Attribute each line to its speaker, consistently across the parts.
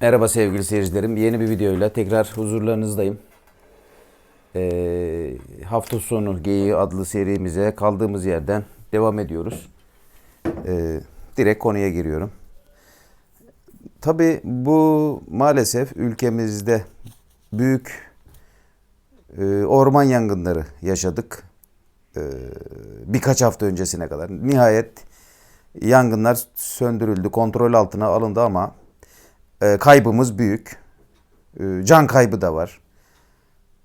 Speaker 1: Merhaba sevgili seyircilerim. Yeni bir videoyla tekrar huzurlarınızdayım. Ee, hafta sonu Geyiği adlı serimize kaldığımız yerden devam ediyoruz. Ee, direkt konuya giriyorum. Tabii bu maalesef ülkemizde büyük e, orman yangınları yaşadık. Ee, birkaç hafta öncesine kadar. Nihayet yangınlar söndürüldü, kontrol altına alındı ama e, kaybımız büyük. E, can kaybı da var.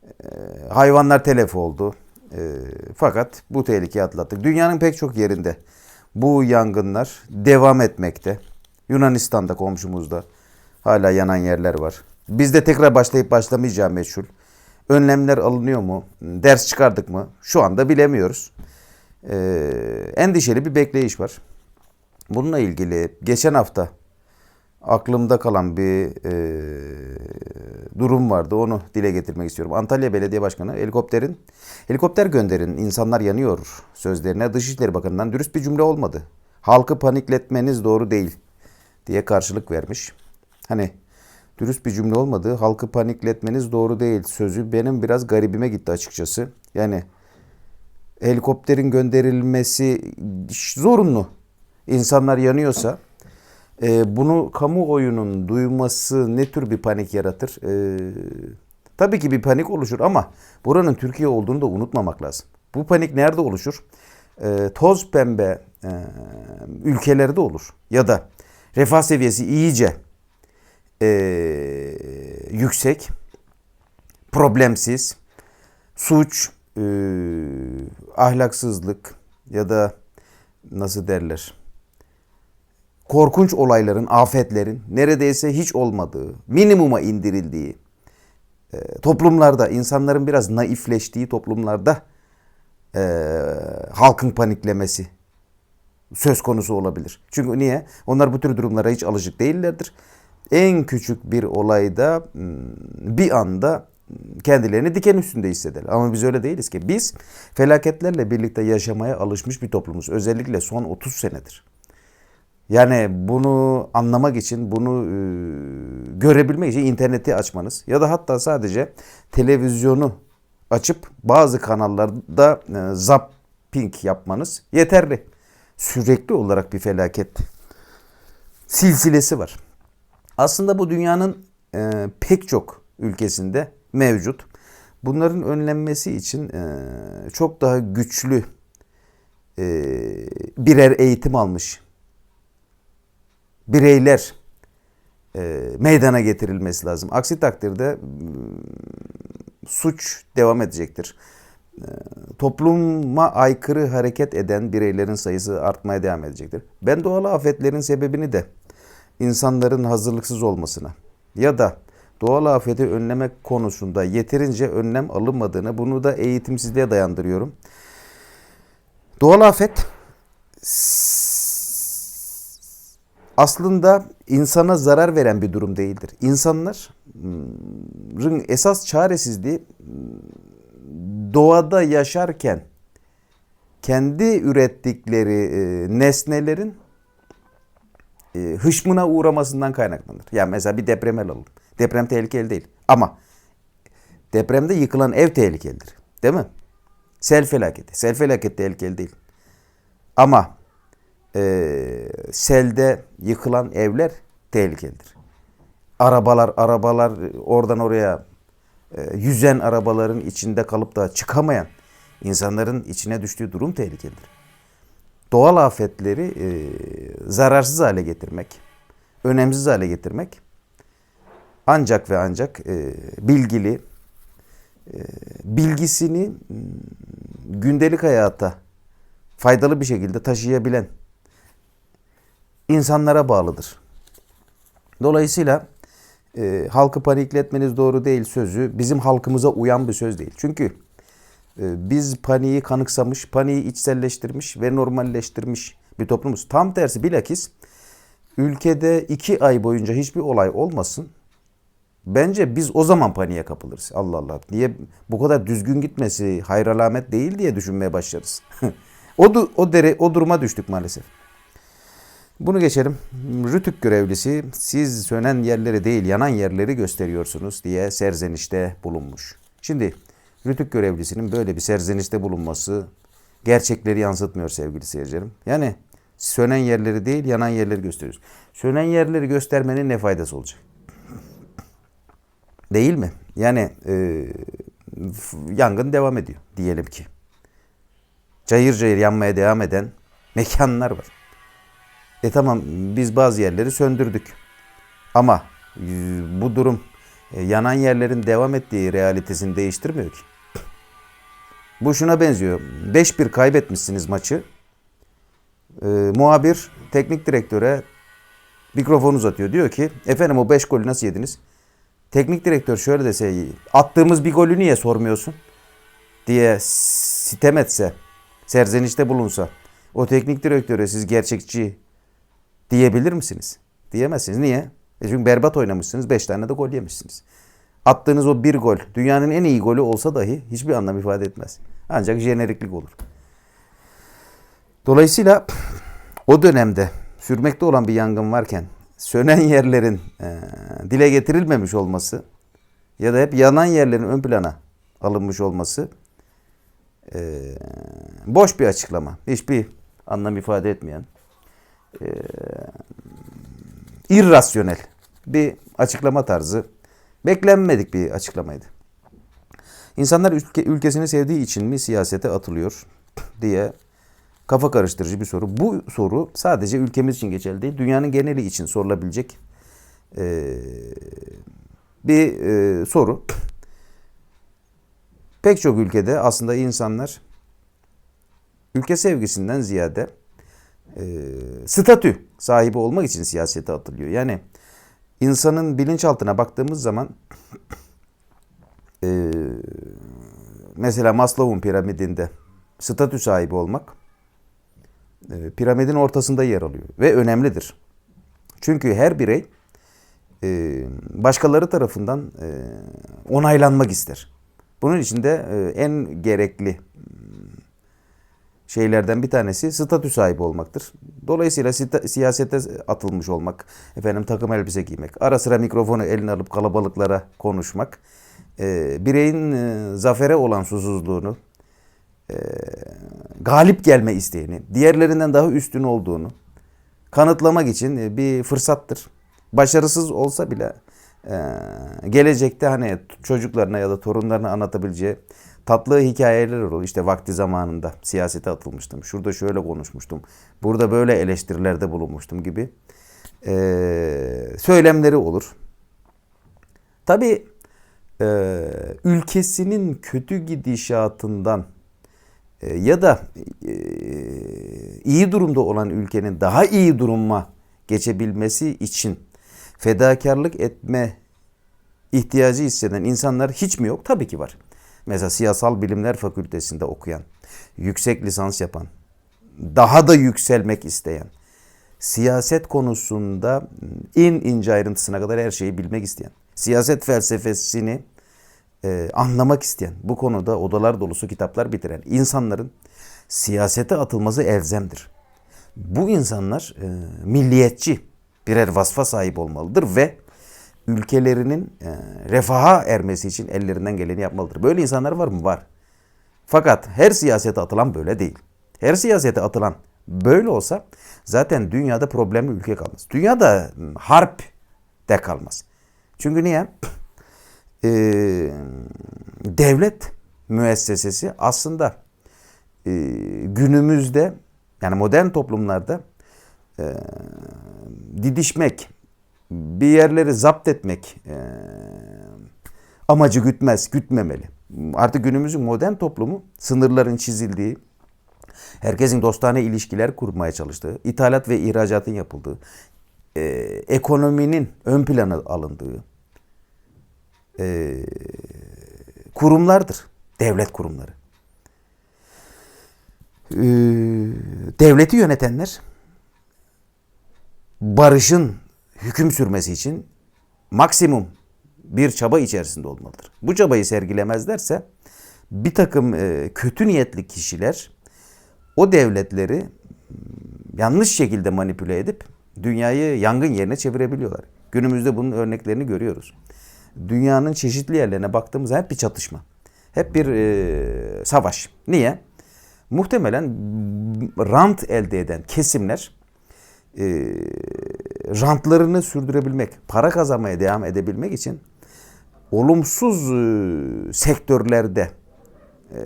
Speaker 1: E, hayvanlar telef oldu. E, fakat bu tehlikeyi atlattık. Dünyanın pek çok yerinde bu yangınlar devam etmekte. Yunanistan'da komşumuzda hala yanan yerler var. Bizde tekrar başlayıp başlamayacağı meçhul. Önlemler alınıyor mu? Ders çıkardık mı? Şu anda bilemiyoruz. E, endişeli bir bekleyiş var. Bununla ilgili geçen hafta aklımda kalan bir e, durum vardı. Onu dile getirmek istiyorum. Antalya Belediye Başkanı helikopterin helikopter gönderin insanlar yanıyor sözlerine Dışişleri Bakanı'ndan dürüst bir cümle olmadı. Halkı panikletmeniz doğru değil diye karşılık vermiş. Hani dürüst bir cümle olmadı. Halkı panikletmeniz doğru değil sözü benim biraz garibime gitti açıkçası. Yani helikopterin gönderilmesi zorunlu. İnsanlar yanıyorsa e, bunu kamuoyunun duyması ne tür bir panik yaratır? E, tabii ki bir panik oluşur ama buranın Türkiye olduğunu da unutmamak lazım. Bu panik nerede oluşur? E, toz pembe e, ülkelerde olur ya da refah seviyesi iyice e, yüksek, problemsiz, suç, e, ahlaksızlık ya da nasıl derler? Korkunç olayların, afetlerin neredeyse hiç olmadığı, minimuma indirildiği e, toplumlarda, insanların biraz naifleştiği toplumlarda e, halkın paniklemesi söz konusu olabilir. Çünkü niye? Onlar bu tür durumlara hiç alışık değillerdir. En küçük bir olayda bir anda kendilerini diken üstünde hissederler. Ama biz öyle değiliz ki. Biz felaketlerle birlikte yaşamaya alışmış bir toplumuz. Özellikle son 30 senedir. Yani bunu anlamak için, bunu e, görebilmek için interneti açmanız ya da hatta sadece televizyonu açıp bazı kanallarda e, zapping yapmanız yeterli. Sürekli olarak bir felaket silsilesi var. Aslında bu dünyanın e, pek çok ülkesinde mevcut. Bunların önlenmesi için e, çok daha güçlü e, birer eğitim almış bireyler e, meydana getirilmesi lazım. Aksi takdirde suç devam edecektir. E, topluma aykırı hareket eden bireylerin sayısı artmaya devam edecektir. Ben doğal afetlerin sebebini de insanların hazırlıksız olmasına ya da doğal afeti önlemek konusunda yeterince önlem alınmadığını bunu da eğitimsizliğe dayandırıyorum. Doğal afet aslında insana zarar veren bir durum değildir. İnsanların esas çaresizliği doğada yaşarken kendi ürettikleri e, nesnelerin e, hışmına uğramasından kaynaklanır. Yani mesela bir deprem alalım. Deprem tehlikeli değil. Ama depremde yıkılan ev tehlikelidir. Değil mi? Sel felaketi. Sel felaketi tehlikeli değil. Ama e, selde yıkılan evler tehlikelidir. Arabalar, arabalar oradan oraya e, yüzen arabaların içinde kalıp da çıkamayan insanların içine düştüğü durum tehlikelidir. Doğal afetleri e, zararsız hale getirmek, önemsiz hale getirmek ancak ve ancak e, bilgili, e, bilgisini gündelik hayata faydalı bir şekilde taşıyabilen insanlara bağlıdır. Dolayısıyla e, halkı panikletmeniz doğru değil sözü bizim halkımıza uyan bir söz değil. Çünkü e, biz paniği kanıksamış, paniği içselleştirmiş ve normalleştirmiş bir toplumuz. Tam tersi bilakis ülkede iki ay boyunca hiçbir olay olmasın. Bence biz o zaman paniğe kapılırız. Allah Allah. Niye bu kadar düzgün gitmesi hayır değil diye düşünmeye başlarız. o o dere o duruma düştük maalesef. Bunu geçelim. Rütük görevlisi siz sönen yerleri değil yanan yerleri gösteriyorsunuz diye serzenişte bulunmuş. Şimdi Rütük görevlisinin böyle bir serzenişte bulunması gerçekleri yansıtmıyor sevgili seyircilerim. Yani sönen yerleri değil yanan yerleri gösteriyoruz. Sönen yerleri göstermenin ne faydası olacak? Değil mi? Yani e, yangın devam ediyor diyelim ki. Cayır cayır yanmaya devam eden mekanlar var. E tamam biz bazı yerleri söndürdük. Ama e, bu durum e, yanan yerlerin devam ettiği realitesini değiştirmiyor ki. Bu şuna benziyor. 5-1 kaybetmişsiniz maçı. E, muhabir teknik direktöre mikrofon uzatıyor. Diyor ki efendim o 5 golü nasıl yediniz? Teknik direktör şöyle dese attığımız bir golü niye sormuyorsun? diye sitem etse, serzenişte bulunsa o teknik direktöre siz gerçekçi diyebilir misiniz? Diyemezsiniz. Niye? E çünkü berbat oynamışsınız. 5 tane de gol yemişsiniz. Attığınız o bir gol dünyanın en iyi golü olsa dahi hiçbir anlam ifade etmez. Ancak jeneriklik olur. Dolayısıyla o dönemde sürmekte olan bir yangın varken sönen yerlerin e, dile getirilmemiş olması ya da hep yanan yerlerin ön plana alınmış olması e, boş bir açıklama. Hiçbir anlam ifade etmeyen e, irrasyonel bir açıklama tarzı. Beklenmedik bir açıklamaydı. İnsanlar ülke, ülkesini sevdiği için mi siyasete atılıyor diye kafa karıştırıcı bir soru. Bu soru sadece ülkemiz için geçerli değil, dünyanın geneli için sorulabilecek e, bir e, soru. Pek çok ülkede aslında insanlar ülke sevgisinden ziyade e, statü sahibi olmak için siyasete atılıyor. Yani insanın bilinçaltına baktığımız zaman e, mesela Maslow'un piramidinde statü sahibi olmak e, piramidin ortasında yer alıyor ve önemlidir. Çünkü her birey e, başkaları tarafından e, onaylanmak ister. Bunun için de e, en gerekli şeylerden bir tanesi statü sahibi olmaktır. Dolayısıyla siyasete atılmış olmak, efendim takım elbise giymek, ara sıra mikrofonu eline alıp kalabalıklara konuşmak, e, bireyin e, zafere olan susuzluğunu, e, galip gelme isteğini, diğerlerinden daha üstün olduğunu kanıtlamak için e, bir fırsattır. Başarısız olsa bile e, gelecekte hani çocuklarına ya da torunlarına anlatabileceği tatlı hikayeler olur. İşte vakti zamanında siyasete atılmıştım. Şurada şöyle konuşmuştum. Burada böyle eleştirilerde bulunmuştum gibi e, söylemleri olur. Tabii e, ülkesinin kötü gidişatından e, ya da e, iyi durumda olan ülkenin daha iyi duruma geçebilmesi için fedakarlık etme ihtiyacı hisseden insanlar hiç mi yok? Tabii ki var. Mesela Siyasal Bilimler Fakültesinde okuyan, yüksek lisans yapan, daha da yükselmek isteyen, siyaset konusunda in ince ayrıntısına kadar her şeyi bilmek isteyen, siyaset felsefesini e, anlamak isteyen, bu konuda odalar dolusu kitaplar bitiren insanların siyasete atılması elzemdir. Bu insanlar e, milliyetçi birer vasfa sahip olmalıdır ve ülkelerinin e, refaha ermesi için ellerinden geleni yapmalıdır. Böyle insanlar var mı? Var. Fakat her siyasete atılan böyle değil. Her siyasete atılan böyle olsa zaten dünyada problemli ülke kalmaz. Dünyada ıı, harp de kalmaz. Çünkü niye? Ee, devlet müessesesi aslında e, günümüzde yani modern toplumlarda e, didişmek, bir yerleri zapt etmek e, amacı gütmez, gütmemeli. Artık günümüzün modern toplumu sınırların çizildiği, herkesin dostane ilişkiler kurmaya çalıştığı, ithalat ve ihracatın yapıldığı, e, ekonominin ön plana alındığı e, kurumlardır. Devlet kurumları. E, devleti yönetenler barışın hüküm sürmesi için maksimum bir çaba içerisinde olmalıdır. Bu çabayı sergilemezlerse bir takım e, kötü niyetli kişiler o devletleri yanlış şekilde manipüle edip dünyayı yangın yerine çevirebiliyorlar. Günümüzde bunun örneklerini görüyoruz. Dünyanın çeşitli yerlerine baktığımızda hep bir çatışma. Hep bir e, savaş. Niye? Muhtemelen rant elde eden kesimler e, rantlarını sürdürebilmek, para kazanmaya devam edebilmek için olumsuz e, sektörlerde e,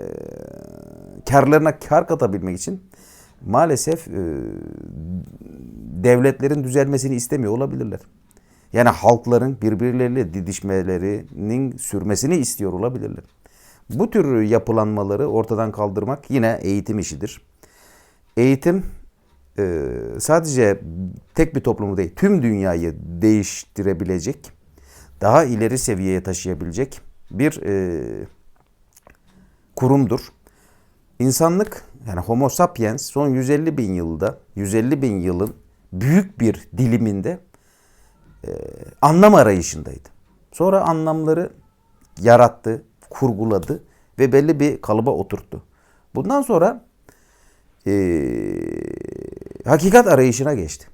Speaker 1: karlarına kar katabilmek için maalesef e, devletlerin düzelmesini istemiyor olabilirler. Yani halkların birbirleriyle didişmelerinin sürmesini istiyor olabilirler. Bu tür yapılanmaları ortadan kaldırmak yine eğitim işidir. Eğitim e, sadece tek bir toplumu değil, tüm dünyayı değiştirebilecek, daha ileri seviyeye taşıyabilecek bir e, kurumdur. İnsanlık yani Homo sapiens son 150 bin yılda, 150 bin yılın büyük bir diliminde e, anlam arayışındaydı. Sonra anlamları yarattı, kurguladı ve belli bir kalıba oturttu. Bundan sonra e, hakikat arayışına geçti.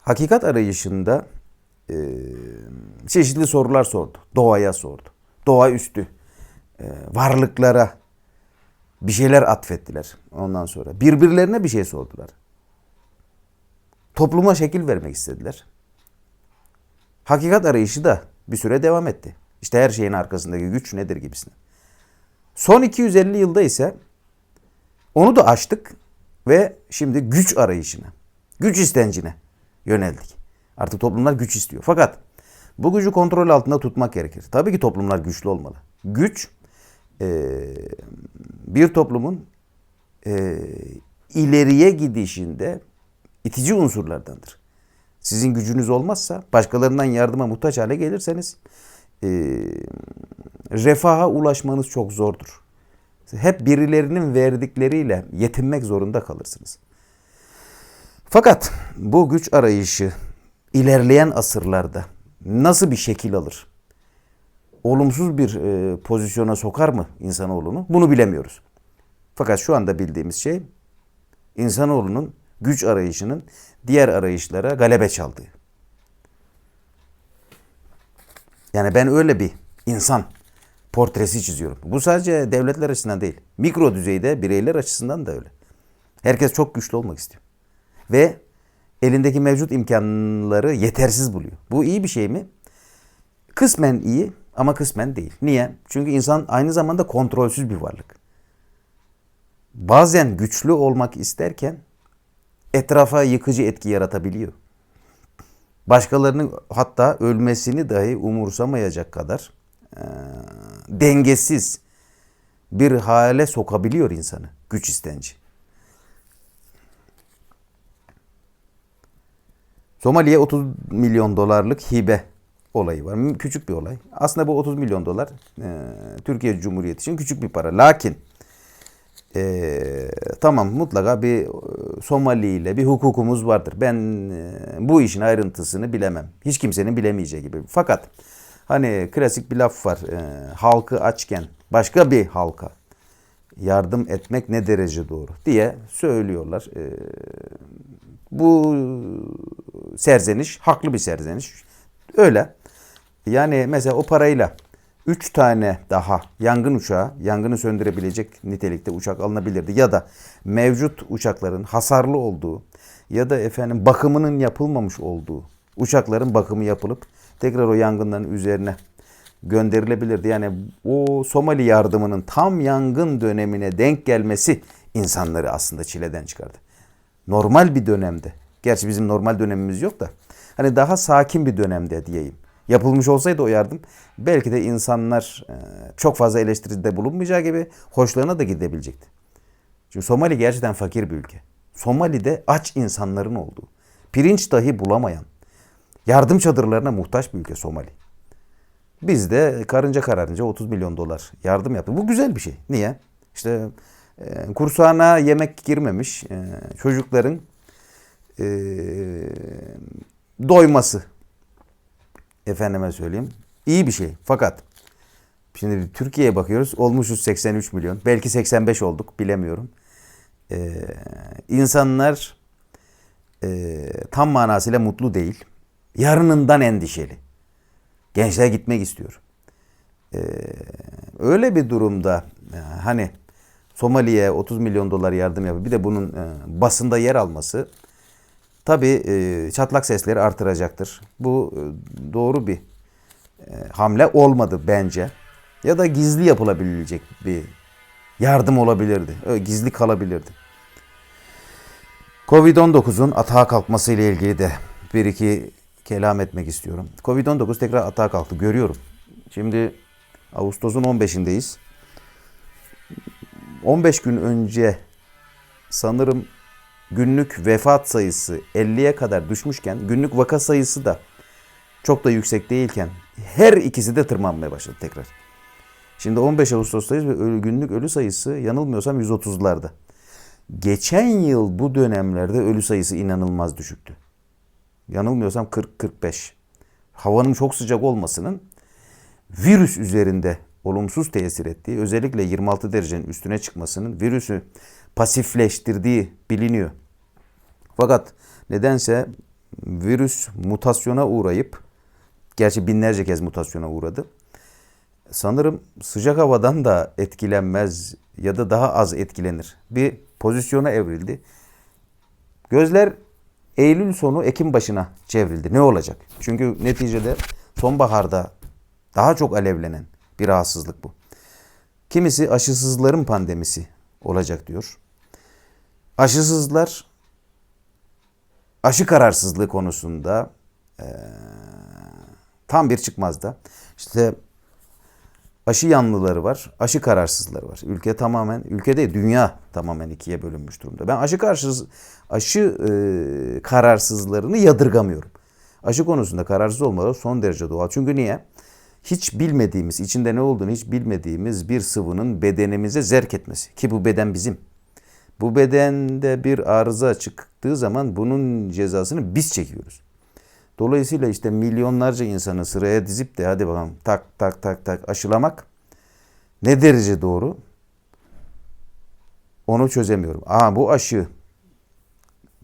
Speaker 1: Hakikat arayışında e, çeşitli sorular sordu. Doğaya sordu. Doğa üstü e, varlıklara bir şeyler atfettiler ondan sonra. Birbirlerine bir şey sordular. Topluma şekil vermek istediler. Hakikat arayışı da bir süre devam etti. İşte her şeyin arkasındaki güç nedir gibisine. Son 250 yılda ise onu da aştık ve şimdi güç arayışına, güç istencine yöneldik. Artık toplumlar güç istiyor. Fakat bu gücü kontrol altında tutmak gerekir. Tabii ki toplumlar güçlü olmalı. Güç e, bir toplumun e, ileriye gidişinde itici unsurlardandır. Sizin gücünüz olmazsa, başkalarından yardıma muhtaç hale gelirseniz e, refaha ulaşmanız çok zordur. Hep birilerinin verdikleriyle yetinmek zorunda kalırsınız. Fakat bu güç arayışı ilerleyen asırlarda nasıl bir şekil alır? Olumsuz bir e, pozisyona sokar mı insanoğlunu? Bunu bilemiyoruz. Fakat şu anda bildiğimiz şey insanoğlunun güç arayışının diğer arayışlara galebe çaldığı. Yani ben öyle bir insan portresi çiziyorum. Bu sadece devletler açısından değil. Mikro düzeyde bireyler açısından da öyle. Herkes çok güçlü olmak istiyor. Ve elindeki mevcut imkanları yetersiz buluyor. Bu iyi bir şey mi? Kısmen iyi ama kısmen değil. Niye? Çünkü insan aynı zamanda kontrolsüz bir varlık. Bazen güçlü olmak isterken etrafa yıkıcı etki yaratabiliyor. Başkalarının hatta ölmesini dahi umursamayacak kadar e, dengesiz bir hale sokabiliyor insanı güç istenci. Somali'ye 30 milyon dolarlık hibe olayı var. Küçük bir olay. Aslında bu 30 milyon dolar e, Türkiye Cumhuriyeti için küçük bir para. Lakin e, tamam mutlaka bir e, Somali ile bir hukukumuz vardır. Ben e, bu işin ayrıntısını bilemem. Hiç kimsenin bilemeyeceği gibi. Fakat hani klasik bir laf var. E, halkı açken başka bir halka yardım etmek ne derece doğru diye söylüyorlar. E, bu serzeniş haklı bir serzeniş. Öyle. Yani mesela o parayla 3 tane daha yangın uçağı, yangını söndürebilecek nitelikte uçak alınabilirdi. Ya da mevcut uçakların hasarlı olduğu ya da efendim bakımının yapılmamış olduğu uçakların bakımı yapılıp tekrar o yangınların üzerine gönderilebilirdi. Yani o Somali yardımının tam yangın dönemine denk gelmesi insanları aslında çileden çıkardı. Normal bir dönemde. Gerçi bizim normal dönemimiz yok da. Hani daha sakin bir dönemde diyeyim yapılmış olsaydı o yardım belki de insanlar e, çok fazla eleştiride bulunmayacağı gibi hoşlarına da gidebilecekti. Çünkü Somali gerçekten fakir bir ülke. Somali'de aç insanların olduğu, pirinç dahi bulamayan, yardım çadırlarına muhtaç bir ülke Somali. Biz de karınca kararınca 30 milyon dolar yardım yaptık. Bu güzel bir şey. Niye? İşte e, kursağına yemek girmemiş e, çocukların e, doyması efendime söyleyeyim. İyi bir şey. Fakat şimdi Türkiye'ye bakıyoruz. Olmuşuz 83 milyon. Belki 85 olduk bilemiyorum. e, insanlar e, tam manasıyla mutlu değil. Yarınından endişeli. Gençler gitmek istiyor. E, öyle bir durumda e, hani Somali'ye 30 milyon dolar yardım yapıp bir de bunun e, basında yer alması tabii e, çatlak sesleri artıracaktır. Bu e, doğru bir e, hamle olmadı bence. Ya da gizli yapılabilecek bir yardım olabilirdi. Öyle gizli kalabilirdi. Covid-19'un atağa kalkması ile ilgili de bir iki kelam etmek istiyorum. Covid-19 tekrar atağa kalktı. Görüyorum. Şimdi Ağustos'un 15'indeyiz. 15 gün önce sanırım günlük vefat sayısı 50'ye kadar düşmüşken günlük vaka sayısı da çok da yüksek değilken her ikisi de tırmanmaya başladı tekrar. Şimdi 15 Ağustos'tayız ve ölü, günlük ölü sayısı yanılmıyorsam 130'larda. Geçen yıl bu dönemlerde ölü sayısı inanılmaz düşüktü. Yanılmıyorsam 40-45. Havanın çok sıcak olmasının virüs üzerinde olumsuz tesir ettiği, özellikle 26 derecenin üstüne çıkmasının virüsü pasifleştirdiği biliniyor. Fakat nedense virüs mutasyona uğrayıp, gerçi binlerce kez mutasyona uğradı. Sanırım sıcak havadan da etkilenmez ya da daha az etkilenir. Bir pozisyona evrildi. Gözler Eylül sonu Ekim başına çevrildi. Ne olacak? Çünkü neticede sonbaharda daha çok alevlenen bir rahatsızlık bu. Kimisi aşısızların pandemisi olacak diyor. Aşısızlar aşı kararsızlığı konusunda eee, tam bir çıkmazda. İşte aşı yanlıları var, aşı kararsızları var. Ülke tamamen, ülke değil dünya tamamen ikiye bölünmüş durumda. Ben aşı karşız, aşı e, kararsızlarını yadırgamıyorum. Aşı konusunda kararsız olmaları son derece doğal. Çünkü niye? Hiç bilmediğimiz, içinde ne olduğunu hiç bilmediğimiz bir sıvının bedenimize zerk etmesi. Ki bu beden bizim. Bu bedende bir arıza çıktığı zaman bunun cezasını biz çekiyoruz. Dolayısıyla işte milyonlarca insanı sıraya dizip de hadi bakalım tak tak tak tak aşılamak ne derece doğru? Onu çözemiyorum. Aa bu aşı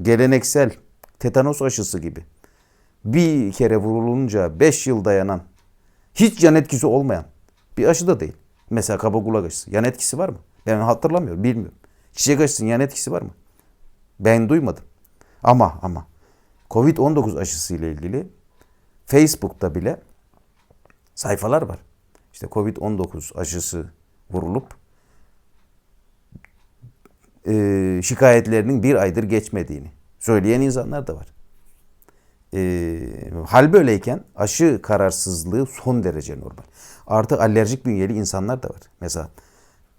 Speaker 1: geleneksel tetanos aşısı gibi bir kere vurulunca 5 yıl dayanan hiç yan etkisi olmayan bir aşı da değil. Mesela kaba kulak aşısı. Yan etkisi var mı? Ben hatırlamıyorum, bilmiyorum. Çiçek aşısının yan etkisi var mı? Ben duymadım. Ama ama Covid-19 aşısı ile ilgili Facebook'ta bile sayfalar var. İşte Covid-19 aşısı vurulup e, şikayetlerinin bir aydır geçmediğini söyleyen insanlar da var. E, hal böyleyken aşı kararsızlığı son derece normal. Artı alerjik bünyeli insanlar da var. Mesela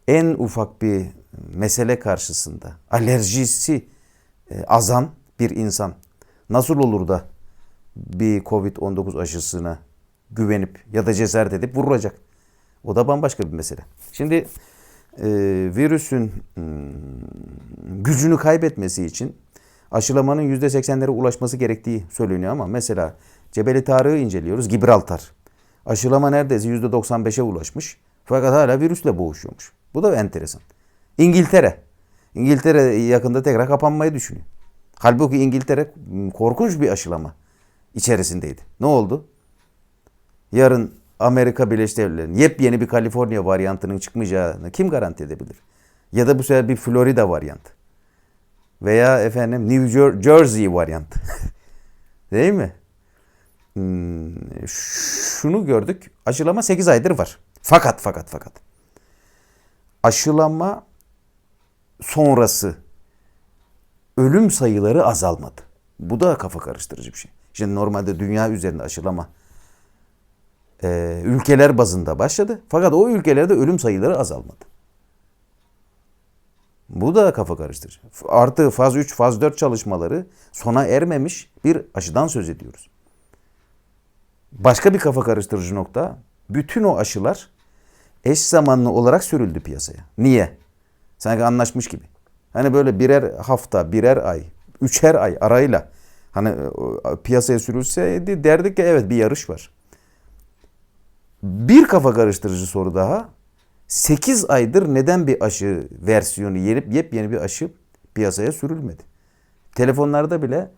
Speaker 1: en ufak bir mesele karşısında alerjisi e, azan bir insan nasıl olur da bir Covid-19 aşısına güvenip ya da cesaret edip vurulacak? O da bambaşka bir mesele. Şimdi e, virüsün hmm, gücünü kaybetmesi için aşılamanın %80'lere ulaşması gerektiği söyleniyor ama mesela Cebeli Tarık'ı inceliyoruz. Gibraltar. Aşılama neredeyse %95'e ulaşmış. Fakat hala virüsle boğuşuyormuş. Bu da enteresan. İngiltere. İngiltere yakında tekrar kapanmayı düşünüyor. Halbuki İngiltere korkunç bir aşılama içerisindeydi. Ne oldu? Yarın Amerika Birleşik Devletleri'nin yepyeni bir Kaliforniya varyantının çıkmayacağını kim garanti edebilir? Ya da bu sefer bir Florida varyantı. Veya efendim New Jer- Jersey varyantı. Değil mi? Hmm, şunu gördük. Aşılama 8 aydır var. Fakat fakat fakat. Aşılama sonrası ölüm sayıları azalmadı. Bu da kafa karıştırıcı bir şey. Şimdi normalde dünya üzerinde aşılama e, ülkeler bazında başladı. Fakat o ülkelerde ölüm sayıları azalmadı. Bu da kafa karıştırıcı. Artı faz 3, faz 4 çalışmaları sona ermemiş bir aşıdan söz ediyoruz. Başka bir kafa karıştırıcı nokta, bütün o aşılar eş zamanlı olarak sürüldü piyasaya. Niye? Sanki anlaşmış gibi. Hani böyle birer hafta, birer ay, üçer ay arayla hani e, piyasaya sürülseydi derdik ki evet bir yarış var. Bir kafa karıştırıcı soru daha. 8 aydır neden bir aşı versiyonu yerip yepyeni bir aşı piyasaya sürülmedi. Telefonlarda bile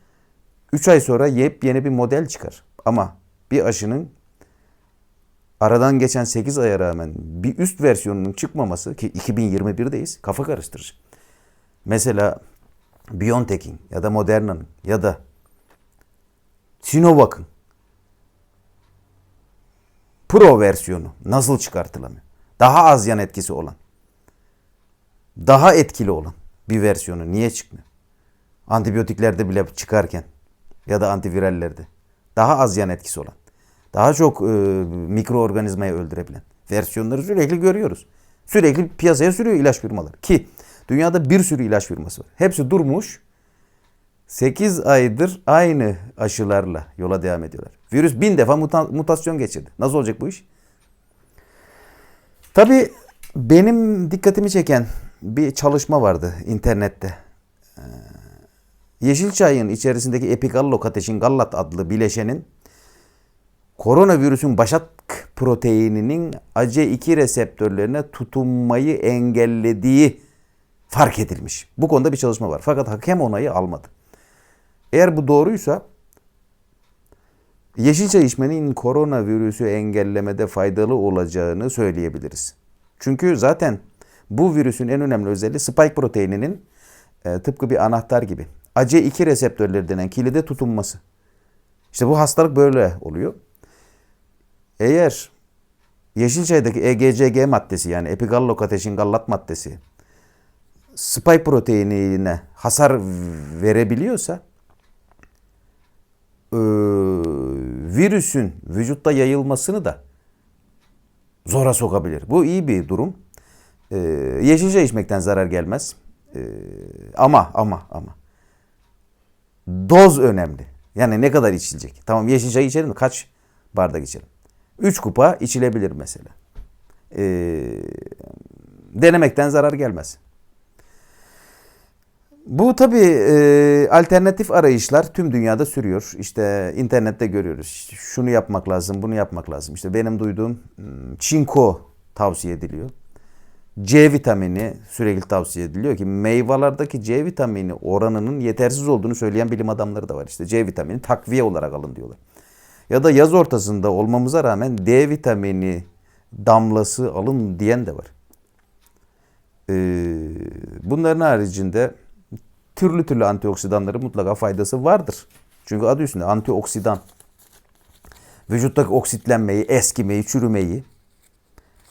Speaker 1: 3 ay sonra yepyeni bir model çıkar. Ama bir aşının aradan geçen 8 aya rağmen bir üst versiyonunun çıkmaması ki 2021'deyiz kafa karıştırıcı. Mesela BioNTech'in ya da Moderna'nın ya da Sinovac'ın Pro versiyonu nasıl çıkartılamıyor? Daha az yan etkisi olan, daha etkili olan bir versiyonu niye çıkmıyor? Antibiyotiklerde bile çıkarken ya da antivirallerde daha az yan etkisi olan, daha çok e, mikroorganizmayı öldürebilen versiyonları sürekli görüyoruz. Sürekli piyasaya sürüyor ilaç firmaları ki dünyada bir sürü ilaç firması var. Hepsi durmuş. 8 aydır aynı aşılarla yola devam ediyorlar. Virüs bin defa muta- mutasyon geçirdi. Nasıl olacak bu iş? Tabii benim dikkatimi çeken bir çalışma vardı internette. Ee, Yeşilçay'ın içerisindeki epigallokataşin gallat adlı bileşenin koronavirüsün başat proteininin AC2 reseptörlerine tutunmayı engellediği fark edilmiş. Bu konuda bir çalışma var. Fakat hakem onayı almadı. Eğer bu doğruysa yeşil çay içmenin koronavirüsü engellemede faydalı olacağını söyleyebiliriz. Çünkü zaten bu virüsün en önemli özelliği spike proteininin e, tıpkı bir anahtar gibi AC2 reseptörleri denen kilide tutunması. İşte bu hastalık böyle oluyor. Eğer yeşil çaydaki EGCG maddesi yani epigallokataşin gallat maddesi spike proteinine hasar verebiliyorsa e, virüsün vücutta yayılmasını da zora sokabilir. Bu iyi bir durum. E, yeşil çay içmekten zarar gelmez. E, ama ama ama doz önemli. Yani ne kadar içilecek? Tamam yeşil çay içelim kaç bardak içelim? 3 kupa içilebilir mesela. E, denemekten zarar gelmez. Bu tabii e, alternatif arayışlar tüm dünyada sürüyor. İşte internette görüyoruz. Şunu yapmak lazım, bunu yapmak lazım. İşte benim duyduğum hmm, çinko tavsiye ediliyor. C vitamini sürekli tavsiye ediliyor ki meyvelerdeki C vitamini oranının yetersiz olduğunu söyleyen bilim adamları da var. İşte C vitamini takviye olarak alın diyorlar. Ya da yaz ortasında olmamıza rağmen D vitamini damlası alın diyen de var. Ee, bunların haricinde türlü türlü antioksidanların mutlaka faydası vardır. Çünkü adı üstünde antioksidan. Vücuttaki oksitlenmeyi, eskimeyi, çürümeyi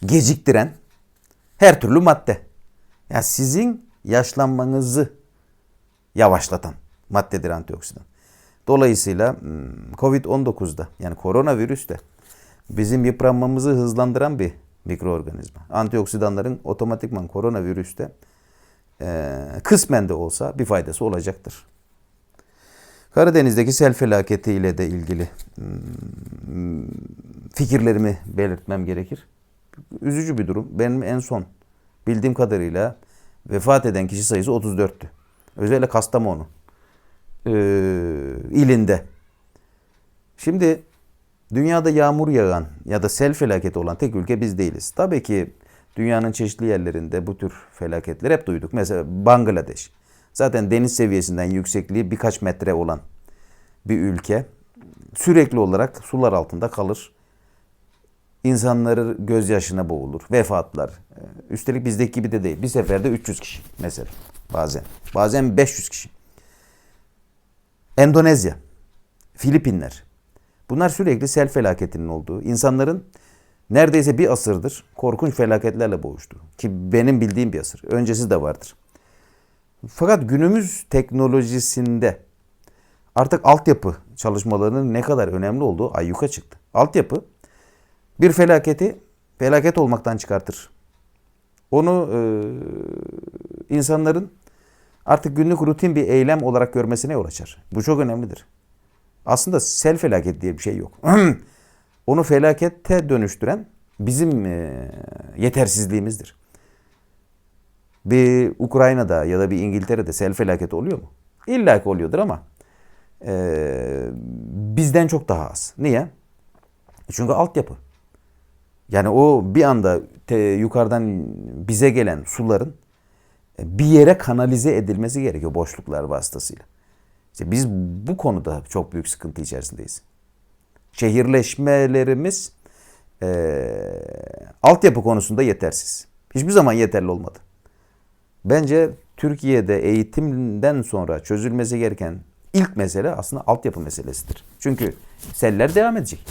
Speaker 1: geciktiren her türlü madde. Yani sizin yaşlanmanızı yavaşlatan maddedir antioksidan. Dolayısıyla hmm, Covid-19'da yani koronavirüste bizim yıpranmamızı hızlandıran bir mikroorganizma. Antioksidanların otomatikman koronavirüste e, kısmen de olsa bir faydası olacaktır. Karadeniz'deki sel felaketiyle de ilgili hmm, fikirlerimi belirtmem gerekir. Üzücü bir durum. Benim en son bildiğim kadarıyla vefat eden kişi sayısı 34'tü. Özellikle Kastamonu e, ilinde. Şimdi dünyada yağmur yağan ya da sel felaketi olan tek ülke biz değiliz. Tabii ki dünyanın çeşitli yerlerinde bu tür felaketler hep duyduk. Mesela Bangladeş. Zaten deniz seviyesinden yüksekliği birkaç metre olan bir ülke. Sürekli olarak sular altında kalır. İnsanları gözyaşına boğulur. Vefatlar. Ee, Üstelik bizdeki gibi de değil. Bir seferde 300 kişi mesela. Bazen. Bazen 500 kişi. Endonezya. Filipinler. Bunlar sürekli sel felaketinin olduğu, insanların neredeyse bir asırdır korkunç felaketlerle boğuştu. Ki benim bildiğim bir asır. Öncesi de vardır. Fakat günümüz teknolojisinde artık altyapı çalışmalarının ne kadar önemli olduğu ayyuka çıktı. Altyapı bir felaketi felaket olmaktan çıkartır. Onu e, insanların artık günlük rutin bir eylem olarak görmesine yol açar. Bu çok önemlidir. Aslında sel felaket diye bir şey yok. Onu felakete dönüştüren bizim e, yetersizliğimizdir. Bir Ukrayna'da ya da bir İngiltere'de sel felaketi oluyor mu? İlla ki oluyordur ama e, bizden çok daha az. Niye? Çünkü altyapı. Yani o bir anda te, yukarıdan bize gelen suların bir yere kanalize edilmesi gerekiyor boşluklar vasıtasıyla. İşte biz bu konuda çok büyük sıkıntı içerisindeyiz. Şehirleşmelerimiz eee, altyapı konusunda yetersiz. Hiçbir zaman yeterli olmadı. Bence Türkiye'de eğitimden sonra çözülmesi gereken ilk mesele aslında altyapı meselesidir. Çünkü seller devam edecek.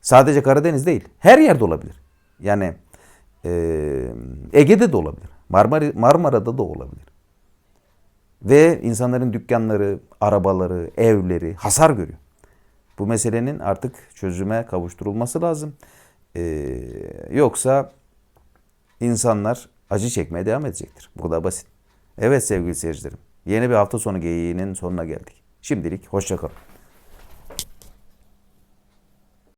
Speaker 1: Sadece Karadeniz değil, her yerde olabilir. Yani eee, Ege'de de olabilir. Marmara, Marmara'da da olabilir. Ve insanların dükkanları, arabaları, evleri hasar görüyor. Bu meselenin artık çözüme kavuşturulması lazım. Ee, yoksa insanlar acı çekmeye devam edecektir. Bu kadar basit. Evet sevgili seyircilerim. Yeni bir hafta sonu geyiğinin sonuna geldik. Şimdilik hoşçakalın.